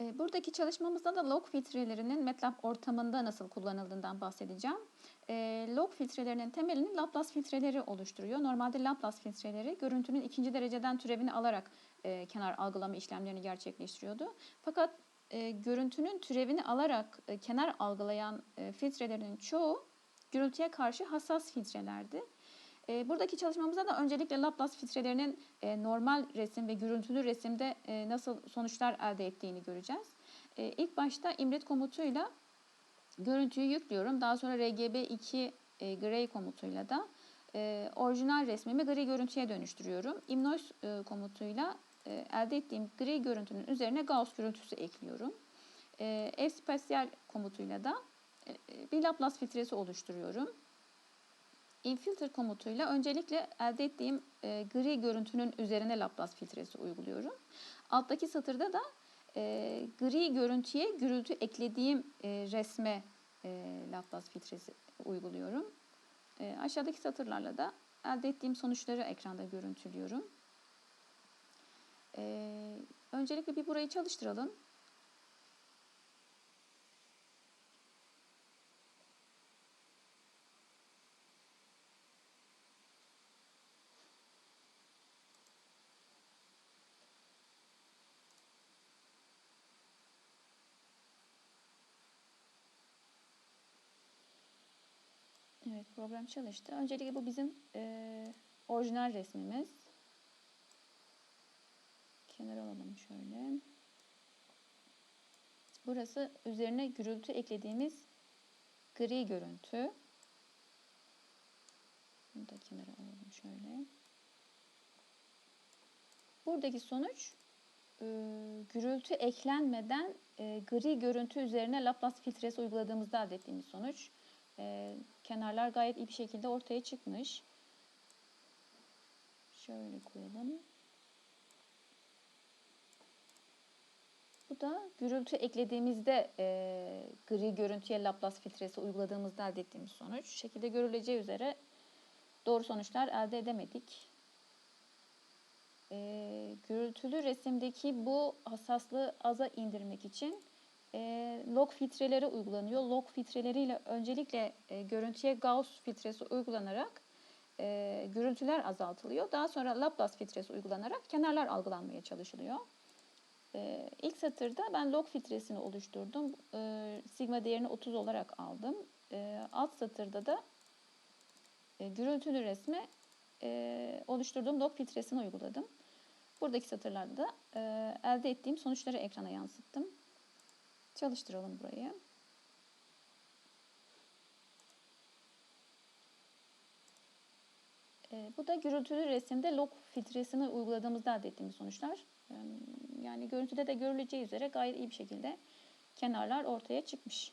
E, Buradaki çalışmamızda da log filtrelerinin MATLAB ortamında nasıl kullanıldığından bahsedeceğim. E, log filtrelerinin temelini Laplace filtreleri oluşturuyor. Normalde Laplace filtreleri görüntünün ikinci dereceden türevini alarak e, kenar algılama işlemlerini gerçekleştiriyordu. Fakat e, görüntünün türevini alarak e, kenar algılayan filtrelerin çoğu gürültüye karşı hassas filtrelerdi. E, buradaki çalışmamızda da öncelikle Laplace filtrelerinin e, normal resim ve gürültülü resimde e, nasıl sonuçlar elde ettiğini göreceğiz. E, ilk başta imret komutuyla görüntüyü yüklüyorum. Daha sonra RGB2 e, gray komutuyla da e, orijinal resmimi gri görüntüye dönüştürüyorum. Imnoise e, komutuyla e, elde ettiğim gri görüntünün üzerine Gauss görüntüsü ekliyorum. E, F-Spatial komutuyla da e, bir Laplace filtresi oluşturuyorum. Infilter komutuyla öncelikle elde ettiğim e, gri görüntünün üzerine Laplace filtresi uyguluyorum. Alttaki satırda da e, gri görüntüye gürültü eklediğim e, resme e, Laplace filtresi uyguluyorum. E, aşağıdaki satırlarla da elde ettiğim sonuçları ekranda görüntülüyorum. E, öncelikle bir burayı çalıştıralım. Evet program çalıştı. Öncelikle bu bizim e, orijinal resmimiz. Kenara alalım şöyle. Burası üzerine gürültü eklediğimiz gri görüntü. Bunu da kenara alalım şöyle. Buradaki sonuç e, gürültü eklenmeden e, gri görüntü üzerine Laplace filtresi uyguladığımızda elde ettiğimiz sonuç. E, kenarlar gayet iyi bir şekilde ortaya çıkmış. Şöyle koyalım. Bu da gürültü eklediğimizde e, gri görüntüye Laplace filtresi uyguladığımızda elde ettiğimiz sonuç. Şu şekilde görüleceği üzere doğru sonuçlar elde edemedik. E, gürültülü resimdeki bu hassaslığı aza indirmek için e, log filtreleri uygulanıyor. Log filtreleriyle öncelikle e, görüntüye Gauss filtresi uygulanarak e, gürültüler azaltılıyor. Daha sonra Laplace filtresi uygulanarak kenarlar algılanmaya çalışılıyor. E, ilk satırda ben log filtresini oluşturdum. E, sigma değerini 30 olarak aldım. E, alt satırda da e, gürültülü resme e, oluşturduğum log filtresini uyguladım. Buradaki satırlarda da e, elde ettiğim sonuçları ekrana yansıttım. Çalıştıralım burayı. E, bu da gürültülü resimde log filtresini uyguladığımızda elde ettiğimiz sonuçlar. E, yani görüntüde de görüleceği üzere gayet iyi bir şekilde kenarlar ortaya çıkmış.